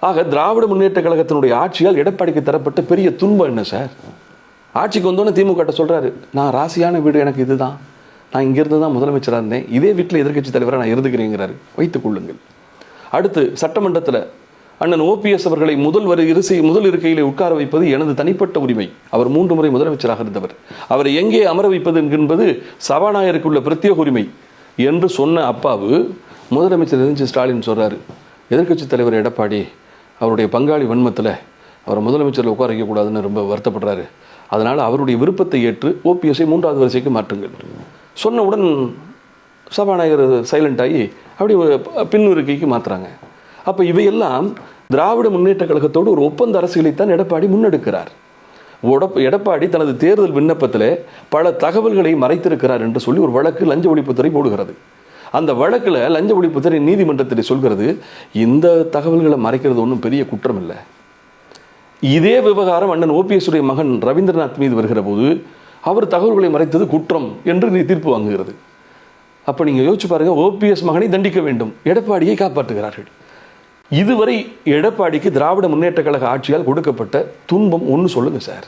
ஆக திராவிட முன்னேற்ற கழகத்தினுடைய ஆட்சியால் எடப்பாடிக்கு தரப்பட்ட பெரிய துன்பம் என்ன சார்? ஆட்சிக்கு வந்தோன்னே திமுக சொல்கிறாரு நான் ராசியான வீடு எனக்கு இதுதான். நான் இங்கிருந்து தான் முதலமைச்சராக இருந்தேன். இதே வீட்டில் எதிர்க்கட்சி தலைவராக நான் இருந்துக்கிறேங்கிறாரு. வைத்துக் கொள்ளுங்கள். அடுத்து சட்டமன்றத்தில் அண்ணன் ஓபிஎஸ் அவர்களை முதல் வரி இருசை முதல் இருக்கையிலே உட்கார வைப்பது எனது தனிப்பட்ட உரிமை. அவர் மூன்று முறை முதலமைச்சராக இருந்தவர். அவரை எங்கே அமர வைப்பது என்பது சபாநாயகருக்கு உள்ள பிரத்யேக உரிமை என்று சொன்ன அப்பாவு முதலமைச்சர் எதிர்த்து ஸ்டாலின் சொல்கிறாரு எதிர்க்கட்சி தலைவர் எடப்பாடி அவருடைய பங்காளி வன்மத்தில் அவரை முதலமைச்சரில் உட்கார வைக்கக்கூடாதுன்னு ரொம்ப வருத்தப்படுறாரு. அதனால் அவருடைய விருப்பத்தை ஏற்று ஓபிஎஸ்ஐ மூன்றாவது வரிசைக்கு மாற்றுங்கள். சொன்னவுடன் சபாநாயகர் சைலண்ட் ஆகி அப்படி பின் இருக்கைக்கு மாற்றுறாங்க அப்போ இவையெல்லாம் திராவிட முன்னேற்ற கழகத்தோடு ஒரு ஒப்பந்த அரசியலைத்தான் எடப்பாடி முன்னெடுக்கிறார். உடப் எடப்பாடி தனது தேர்தல் விண்ணப்பத்தில் பல தகவல்களை மறைத்திருக்கிறார் என்று சொல்லி ஒரு வழக்கு லஞ்ச ஒழிப்புத்துறை போடுகிறது. அந்த வழக்கில் லஞ்ச ஒழிப்புத்துறை நீதிமன்றத்தில் சொல்கிறது இந்த தகவல்களை மறைக்கிறது ஒன்றும் பெரிய குற்றம் இல்லை. இதே விவகாரம் அண்ணன் ஓபிஎஸ் உடைய மகன் ரவீந்திரநாத் மீது வருகிற போது அவர் தகவல்களை மறைத்தது குற்றம் என்று நீ தீர்ப்பு வாங்குகிறது. அப்போ நீங்கள் யோசிச்சு பாருங்கள் ஓபிஎஸ் மகனை தண்டிக்க வேண்டும் எடப்பாடியை காப்பாற்றுகிறார்கள். இதுவரை எடப்பாடிக்கு திராவிட முன்னேற்ற கழக ஆட்சியால் கொடுக்கப்பட்ட துன்பம் ஒன்று சொல்லுங்கள் சார்.